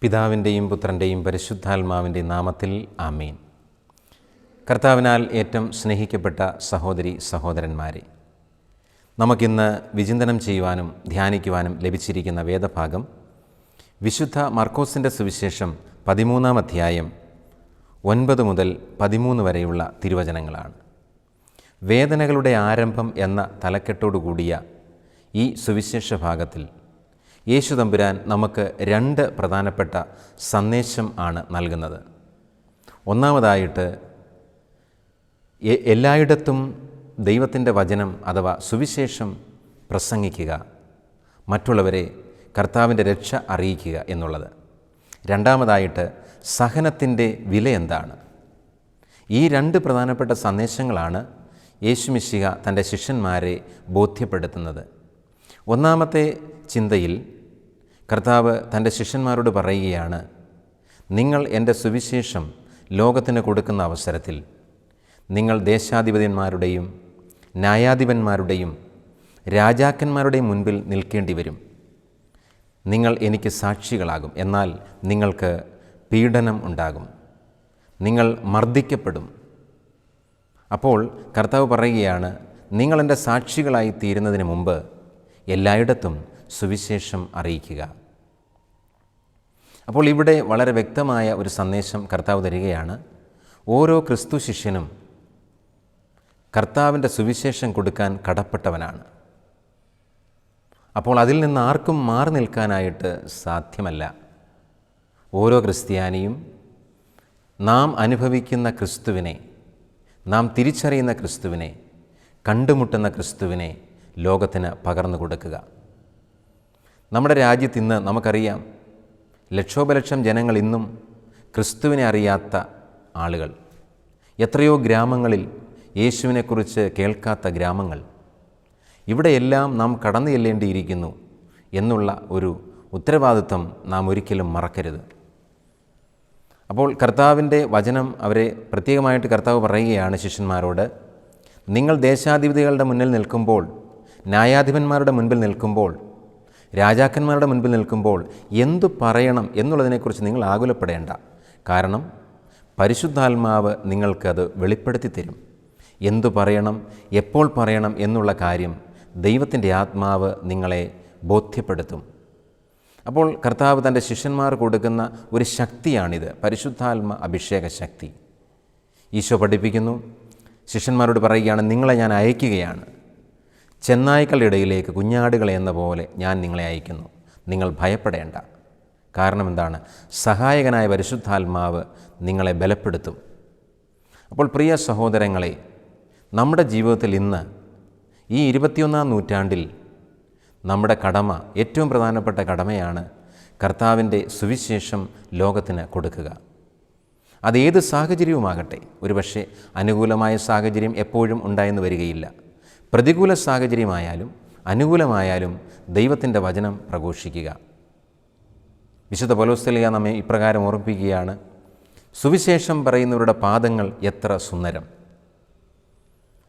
പിതാവിന്റെയും പുത്രന്റെയും പരിശുദ്ധാത്മാവിന്റെയും നാമത്തിൽ ആമീൻ. കർത്താവിനാൽ ഏറ്റവും സ്നേഹിക്കപ്പെട്ട സഹോദരി സഹോദരന്മാരെ നമുക്കിന്ന് വിചിന്തനം ചെയ്യുവാനും ധ്യാനിക്കുവാനും ലഭിച്ചിരിക്കുന്ന വേദഭാഗം വിശുദ്ധ മർക്കോസിന്റെ സുവിശേഷം പതിമൂന്നാം അധ്യായം ഒൻപത് മുതൽ പതിമൂന്ന് വരെയുള്ള തിരുവചനങ്ങളാണ്. വേദനകളുടെ ആരംഭം എന്ന തലക്കെട്ടോടുകൂടിയ ഈ സുവിശേഷ ഭാഗത്തിൽ യേശു തമ്പുരാൻ നമുക്ക് രണ്ട് പ്രധാനപ്പെട്ട സന്ദേശം ആണ് നൽകുന്നത്. ഒന്നാമതായിട്ട് എല്ലായിടത്തും ദൈവത്തിന്റെ വചനം അഥവാ സുവിശേഷം പ്രസംഗിക്കുക മറ്റുള്ളവരെ കർത്താവിന്റെ രക്ഷ അറിയിക്കുക എന്നുള്ളത്. രണ്ടാമതായിട്ട് സഹനത്തിന്റെ വില എന്താണ്? ഈ രണ്ട് പ്രധാനപ്പെട്ട സന്ദേശങ്ങളാണ് യേശുമിശിക തന്റെ ശിഷ്യന്മാരെ ബോധ്യപ്പെടുത്തുന്നത്. ഒന്നാമത്തെ ചിന്തയിൽ കർത്താവ് തന്റെ ശിഷ്യന്മാരോട് പറയുകയാണ് നിങ്ങൾ എന്റെ സുവിശേഷം ലോകത്തിന് കൊടുക്കുന്ന അവസരത്തിൽ നിങ്ങൾ ദേശാധിപതിന്മാരുടെയും ന്യായാധിപന്മാരുടെയും രാജാക്കന്മാരുടെയും മുൻപിൽ നിൽക്കേണ്ടി വരും നിങ്ങൾ എനിക്ക് സാക്ഷികളാകും എന്നാൽ നിങ്ങൾക്ക് പീഡനം ഉണ്ടാകും. നിങ്ങൾ മർദ്ദിക്കപ്പെടും. അപ്പോൾ കർത്താവ് പറയുകയാണ് നിങ്ങൾ എന്റെ സാക്ഷികളായി തീരുന്നതിന് മുമ്പ് എല്ലായിടത്തും സുവിശേഷം അറിയിക്കുക. അപ്പോൾ ഇവിടെ വളരെ വ്യക്തമായ ഒരു സന്ദേശം കർത്താവ് തരികയാണ്. ഓരോ ക്രിസ്തു ശിഷ്യനും കർത്താവിന്റെ സുവിശേഷം കൊടുക്കാൻ കടപ്പെട്ടവനാണ്. അപ്പോൾ അതിൽ നിന്ന് ആർക്കും മാറി നിൽക്കാനായിട്ട് സാധ്യമല്ല. ഓരോ ക്രിസ്ത്യാനിയും നാം അനുഭവിക്കുന്ന ക്രിസ്തുവിനെ നാം തിരിച്ചറിയുന്ന ക്രിസ്തുവിനെ കണ്ടുമുട്ടുന്ന ക്രിസ്തുവിനെ ലോകത്തിന് പകർന്നു കൊടുക്കുക. നമ്മുടെ രാജ്യത്ത് ഇന്ന് നമുക്കറിയാം ലക്ഷോപലക്ഷം ജനങ്ങൾ ഇന്നും ക്രിസ്തുവിനെ അറിയാത്ത ആളുകൾ. എത്രയോ ഗ്രാമങ്ങളിൽ യേശുവിനെക്കുറിച്ച് കേൾക്കാത്ത ഗ്രാമങ്ങൾ. ഇവിടെയെല്ലാം നാം കടന്നു ചെല്ലേണ്ടിയിരിക്കുന്നു എന്നുള്ള ഒരു ഉത്തരവാദിത്വം നാം ഒരിക്കലും മറക്കരുത്. അപ്പോൾ കർത്താവിന്റെ വചനം അവരെ പ്രത്യേകമായിട്ട് കർത്താവ് പറയുകയാണ് ശിഷ്യന്മാരോട് നിങ്ങൾ ദേശാധിപതികളുടെ മുന്നിൽ നിൽക്കുമ്പോൾ ന്യായാധിപന്മാരുടെ മുൻപിൽ നിൽക്കുമ്പോൾ രാജാക്കന്മാരുടെ മുൻപിൽ നിൽക്കുമ്പോൾ എന്തു പറയണം എന്നുള്ളതിനെക്കുറിച്ച് നിങ്ങൾ ആകുലപ്പെടേണ്ട. കാരണം പരിശുദ്ധാത്മാവ് നിങ്ങൾക്കത് വെളിപ്പെടുത്തി തരും. എന്തു പറയണം എപ്പോൾ പറയണം എന്നുള്ള കാര്യം ദൈവത്തിന്റെ ആത്മാവ് നിങ്ങളെ ബോധ്യപ്പെടുത്തും. അപ്പോൾ കർത്താവ് തന്റെ ശിഷ്യന്മാർ കൊടുക്കുന്ന ഒരു ശക്തിയാണിത് പരിശുദ്ധാത്മ അഭിഷേക ശക്തി. ഈശോ പഠിപ്പിക്കുന്നു ശിഷ്യന്മാരോട് പറയുകയാണ് നിങ്ങളെ ഞാൻ അയക്കുകയാണ്. ചെന്നായ്ക്കളുടെ ഇടയിലേക്ക് കുഞ്ഞാടുകളെ എന്ന പോലെ ഞാൻ നിങ്ങളെ അയക്കുന്നു. നിങ്ങൾ ഭയപ്പെടേണ്ട. കാരണം എന്താണ്? സഹായകനായ പരിശുദ്ധാത്മാവ് നിങ്ങളെ ബലപ്പെടുത്തും. അപ്പോൾ പ്രിയ സഹോദരങ്ങളെ നമ്മുടെ ജീവിതത്തിൽ ഇന്ന് ഈ ഇരുപത്തിയൊന്നാം നൂറ്റാണ്ടിൽ നമ്മുടെ കടമ ഏറ്റവും പ്രധാനപ്പെട്ട കടമയാണ് കർത്താവിന്റെ സുവിശേഷം ലോകത്തിന് കൊടുക്കുക. അതേത് സാഹചര്യവുമാകട്ടെ. ഒരുപക്ഷെ അനുകൂലമായ സാഹചര്യം എപ്പോഴും ഉണ്ടായെന്ന് വരികയില്ല. പ്രതികൂല സാഹചര്യമായാലും അനുകൂലമായാലും ദൈവത്തിന്റെ വചനം പ്രഘോഷിക്കുക. വിശുദ്ധ പലോസ്തലിക നമ്മെ ഇപ്രകാരം ഓർമ്മിപ്പിക്കുകയാണ് സുവിശേഷം പറയുന്നവരുടെ പാദങ്ങൾ എത്ര സുന്ദരം.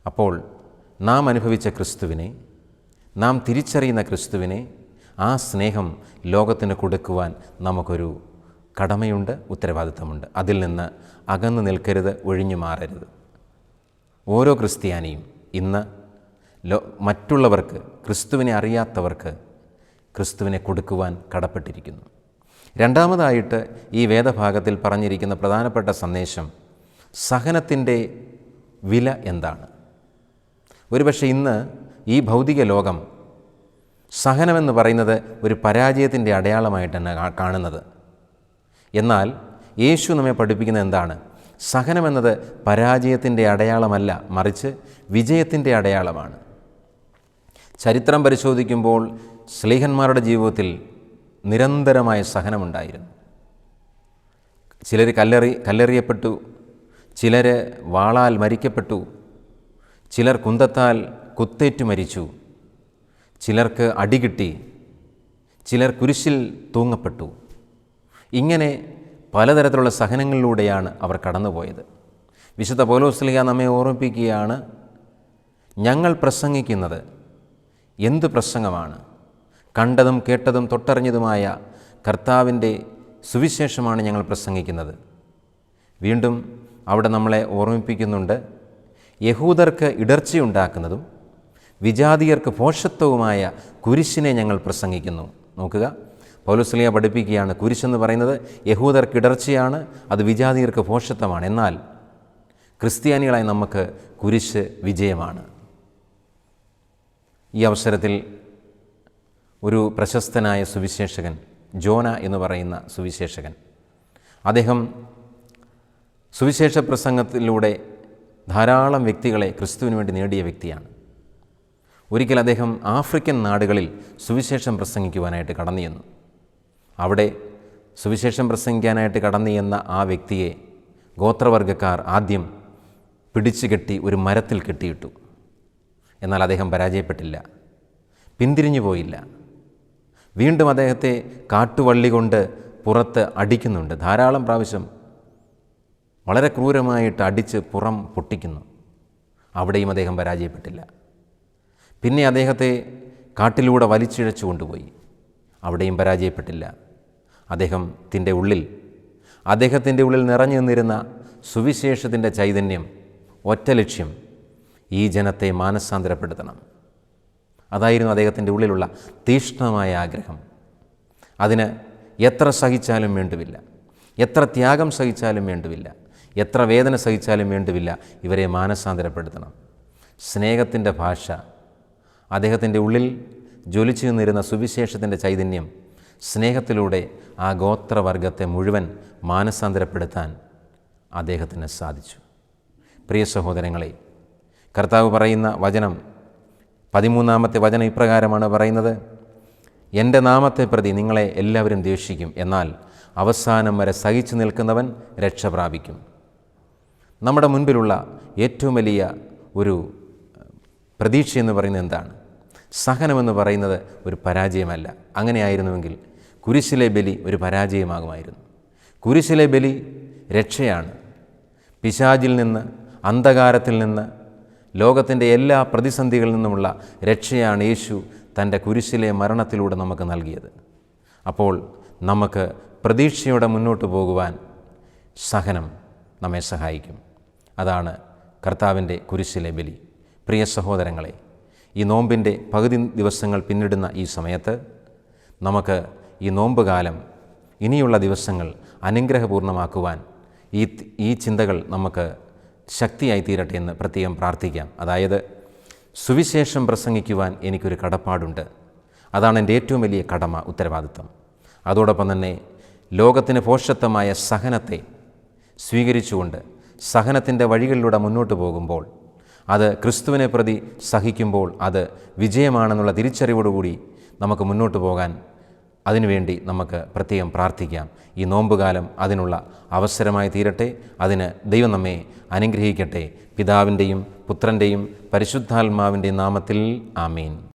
അപ്പോൾ നാം അനുഭവിച്ച ക്രിസ്തുവിനെ നാം തിരിച്ചറിയുന്ന ക്രിസ്തുവിനെ ആ സ്നേഹം ലോകത്തിന് കൊടുക്കുവാൻ നമുക്കൊരു കടമയുണ്ട് ഉത്തരവാദിത്തമുണ്ട്. അതിൽ നിന്ന് അകന്നു നിൽക്കരുത് ഒഴിഞ്ഞു മാറരുത്. ഓരോ ക്രിസ്ത്യാനിയും ഇന്ന് ലോ മറ്റുള്ളവർക്ക് ക്രിസ്തുവിനെ അറിയാത്തവർക്ക് ക്രിസ്തുവിനെ കൊടുക്കുവാൻ കടപ്പെട്ടിരിക്കുന്നു. രണ്ടാമതായിട്ട് ഈ വേദഭാഗത്തിൽ പറഞ്ഞിരിക്കുന്ന പ്രധാനപ്പെട്ട സന്ദേശം സഹനത്തിന്റെ വില എന്താണ്? ഒരുപക്ഷെ ഇന്ന് ഈ ഭൗതിക ലോകം സഹനമെന്ന് പറയുന്നത് ഒരു പരാജയത്തിന്റെ അടയാളമായിട്ടാണ് കാണുന്നത്. എന്നാൽ യേശു നമ്മെ പഠിപ്പിക്കുന്നത് എന്താണ്? സഹനമെന്നത് പരാജയത്തിന്റെ അടയാളമല്ല മറിച്ച് വിജയത്തിന്റെ അടയാളമാണ്. ചരിത്രം പരിശോധിക്കുമ്പോൾ സ്ലീഹന്മാരുടെ ജീവിതത്തിൽ നിരന്തരമായ സഹനമുണ്ടായിരുന്നു. ചിലർ കല്ലെറി കല്ലെറിയപ്പെട്ടു ചിലർ വാളാൽ മരിക്കപ്പെട്ടു ചിലർ കുന്തത്താൽ കുത്തേറ്റു മരിച്ചു ചിലർക്ക് അടികിട്ടി ചിലർ കുരിശിൽ തൂങ്ങപ്പെട്ടു. ഇങ്ങനെ പലതരത്തിലുള്ള സഹനങ്ങളിലൂടെയാണ് അവർ കടന്നുപോയത്. വിശുദ്ധ പോലോസ്ലിഹ നമ്മെ ഓർമ്മിപ്പിക്കുകയാണ് ഞങ്ങൾ പ്രസംഗിക്കുന്നത് എന്ത് പ്രസംഗമാണ്? കണ്ടതും കേട്ടതും തൊട്ടറിഞ്ഞതുമായ കർത്താവിന്റെ സുവിശേഷമാണ് ഞങ്ങൾ പ്രസംഗിക്കുന്നത്. വീണ്ടും അവിടെ നമ്മളെ ഓർമ്മിപ്പിക്കുന്നുണ്ട്. യഹൂദർക്ക് ഇടർച്ചയുണ്ടാക്കുന്നതും വിജാതിയർക്ക് പോഷത്വവുമായ കുരിശിനെ ഞങ്ങൾ പ്രസംഗിക്കുന്നു. നോക്കുക. പൗലുസ്ലിയ പഠിപ്പിക്കുകയാണ്. കുരിശെന്ന് പറയുന്നത് യഹൂദർക്ക് ഇടർച്ചയാണ് അത് വിജാതിയർക്ക് പോഷത്വമാണ്. എന്നാൽ ക്രിസ്ത്യാനികളായി നമുക്ക് കുരിശ് വിജയമാണ്. ഈ അവസരത്തിൽ ഒരു പ്രശസ്തനായ സുവിശേഷകൻ ജോന എന്ന് പറയുന്ന സുവിശേഷകൻ. അദ്ദേഹം സുവിശേഷ പ്രസംഗത്തിലൂടെ ധാരാളം വ്യക്തികളെ ക്രിസ്തുവിന് വേണ്ടി നേടിയ വ്യക്തിയാണ്. ഒരിക്കൽ അദ്ദേഹം ആഫ്രിക്കൻ നാടുകളിൽ സുവിശേഷം പ്രസംഗിക്കുവാനായിട്ട് കടന്നു ചെന്നു. അവിടെ സുവിശേഷം പ്രസംഗിക്കാനായിട്ട് കടന്നു ചെന്ന ആ വ്യക്തിയെ ഗോത്രവർഗക്കാർ ആദ്യം പിടിച്ചു കെട്ടി ഒരു മരത്തിൽ കെട്ടിയിട്ടു. എന്നാൽ അദ്ദേഹം പരാജയപ്പെട്ടില്ല. പിന്തിരിഞ്ഞു പോയില്ല. വീണ്ടും അദ്ദേഹത്തെ കാട്ടുവള്ളി കൊണ്ട് പുറത്ത് അടിക്കുന്നുണ്ട്. ധാരാളം പ്രാവശ്യം വളരെ ക്രൂരമായിട്ട് അടിച്ച് പുറം പൊട്ടിക്കുന്നു. അവിടെയും അദ്ദേഹം പരാജയപ്പെട്ടില്ല. പിന്നെ അദ്ദേഹത്തെ കാട്ടിലൂടെ വലിച്ചിഴച്ചു കൊണ്ടുപോയി. അവിടെയും പരാജയപ്പെട്ടില്ല. അദ്ദേഹത്തിന്റെ ഉള്ളിൽ അദ്ദേഹത്തിന്റെ ഉള്ളിൽ നിറഞ്ഞു നിന്നിരുന്ന സുവിശേഷത്തിന്റെ ചൈതന്യം ഒറ്റ ലക്ഷ്യം ഈ ജനത്തെ മാനസാന്തരപ്പെടുത്തണം. അതായിരുന്നു അദ്ദേഹത്തിന്റെ ഉള്ളിലുള്ള തീഷ്ണമായ ആഗ്രഹം. അതിന് എത്ര സഹിച്ചാലും വേണ്ടുവില്ല. എത്ര ത്യാഗം സഹിച്ചാലും വേണ്ടുവില്ല. എത്ര വേദന സഹിച്ചാലും വേണ്ടുവില്ല. ഇവരെ മാനസാന്തരപ്പെടുത്തണം. സ്നേഹത്തിന്റെ ഭാഷ. അദ്ദേഹത്തിന്റെ ഉള്ളിൽ ജ്വലിച്ചു നിന്നിരുന്ന സുവിശേഷത്തിന്റെ ചൈതന്യം സ്നേഹത്തിലൂടെ ആ ഗോത്രവർഗത്തെ മുഴുവൻ മാനസാന്തരപ്പെടുത്താൻ അദ്ദേഹത്തിന് സാധിച്ചു. പ്രിയ സഹോദരങ്ങളെ കർത്താവ് പറയുന്ന വചനം പതിമൂന്നാമത്തെ വചനം ഇപ്രകാരമാണ് പറയുന്നത് എന്റെ നാമത്തെ പ്രതി നിങ്ങളെ എല്ലാവരും ദേഷിക്കും എന്നാൽ അവസാനം വരെ സഹിച്ചു നിൽക്കുന്നവൻ രക്ഷ പ്രാപിക്കും. നമ്മുടെ മുൻപിലുള്ള ഏറ്റവും വലിയ ഒരു പ്രതീക്ഷ എന്ന് പറയുന്നത് എന്താണ്? സഹനമെന്ന് പറയുന്നത് ഒരു പരാജയമല്ല. അങ്ങനെയായിരുന്നുവെങ്കിൽ കുരിശിലെ ബലി ഒരു പരാജയമാകുമായിരുന്നു. കുരിശിലെ ബലി രക്ഷയാണ്. പിശാജിൽ നിന്ന് അന്ധകാരത്തിൽ നിന്ന് ലോകത്തിന്റെ എല്ലാ പ്രതിസന്ധികളിൽ നിന്നുമുള്ള രക്ഷയാണ് യേശു തന്റെ കുരിശിലെ മരണത്തിലൂടെ നമുക്ക് നൽകിയത്. അപ്പോൾ നമുക്ക് പ്രതീക്ഷയോടെ മുന്നോട്ട് പോകുവാൻ സഹനം നമ്മെ സഹായിക്കും. അതാണ് കർത്താവിന്റെ കുരിശിലെ ബലി. പ്രിയ സഹോദരങ്ങളെ ഈ നോമ്പിന്റെ പകുതി ദിവസങ്ങൾ പിന്നിടുന്ന ഈ സമയത്ത് നമുക്ക് ഈ നോമ്പ് കാലം ഇനിയുള്ള ദിവസങ്ങൾ അനുഗ്രഹപൂർണമാക്കുവാൻ ഈ ഈ ചിന്തകൾ നമുക്ക് ശക്തിയായി തീരട്ടെ എന്ന് പ്രത്യേകം പ്രാർത്ഥിക്കാം. അതായത് സുവിശേഷം പ്രസംഗിക്കുവാൻ എനിക്കൊരു കടപ്പാടുണ്ട്. അതാണ് എന്റെ ഏറ്റവും വലിയ കടമ ഉത്തരവാദിത്വം അതോടൊപ്പം തന്നെ ലോകത്തിന് പോഷത്വമായ സഹനത്തെ സ്വീകരിച്ചുകൊണ്ട് സഹനത്തിന്റെ വഴികളിലൂടെ മുന്നോട്ട് പോകുമ്പോൾ അത് ക്രിസ്തുവിനെ പ്രതി സഹിക്കുമ്പോൾ അത് വിജയമാണെന്നുള്ള തിരിച്ചറിവോടുകൂടി നമുക്ക് മുന്നോട്ട് പോകാൻ അതിനുവേണ്ടി നമുക്ക് പ്രത്യേകം പ്രാർത്ഥിക്കാം. ഈ നോമ്പുകാലം അതിനുള്ള അവസരമായി തീരട്ടെ. അതിന് ദൈവം നമ്മെ അനുഗ്രഹിക്കട്ടെ. പിതാവിന്റെയും പുത്രന്റെയും പരിശുദ്ധാത്മാവിന്റെയും നാമത്തിൽ ആമീൻ.